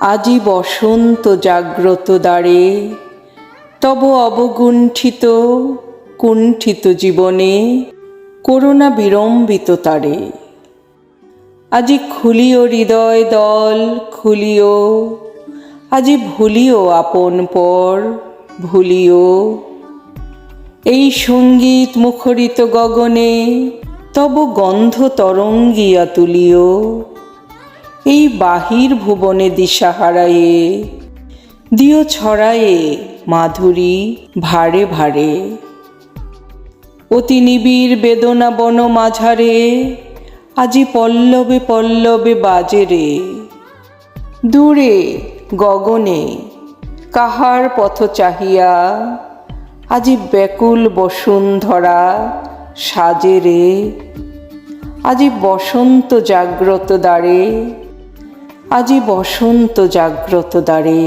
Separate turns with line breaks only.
আজি বসন্ত জাগ্রত দ্বারে, তব অবগুণ্ঠিত, কুণ্ঠিত জীবনে করোনা বিড়ম্বিত তারে। আজি খুলিও হৃদয় দল, খুলিও, আজি ভুলিও আপন পর, ভুলিও। এই সংগীত মুখরিত গগনে তব গন্ধ তরঙ্গিয়া তুলিও। এই বাহির ভুবনে দিশা হারায়ে দিও ছড়ায়ে মাধুরী ভারে ভারে। অতি নিবিড় বেদনা বন মাঝারে, আজি পল্লবে পল্লবে বাজে রে। দূরে গগনে কাহার পথ চাহিয়া, আজি ব্যাকুল বসুন্ধরা সাজে রে। আজি বসন্ত জাগ্রত দ্বারে আজি বসন্ত জাগ্রত দ্বারে।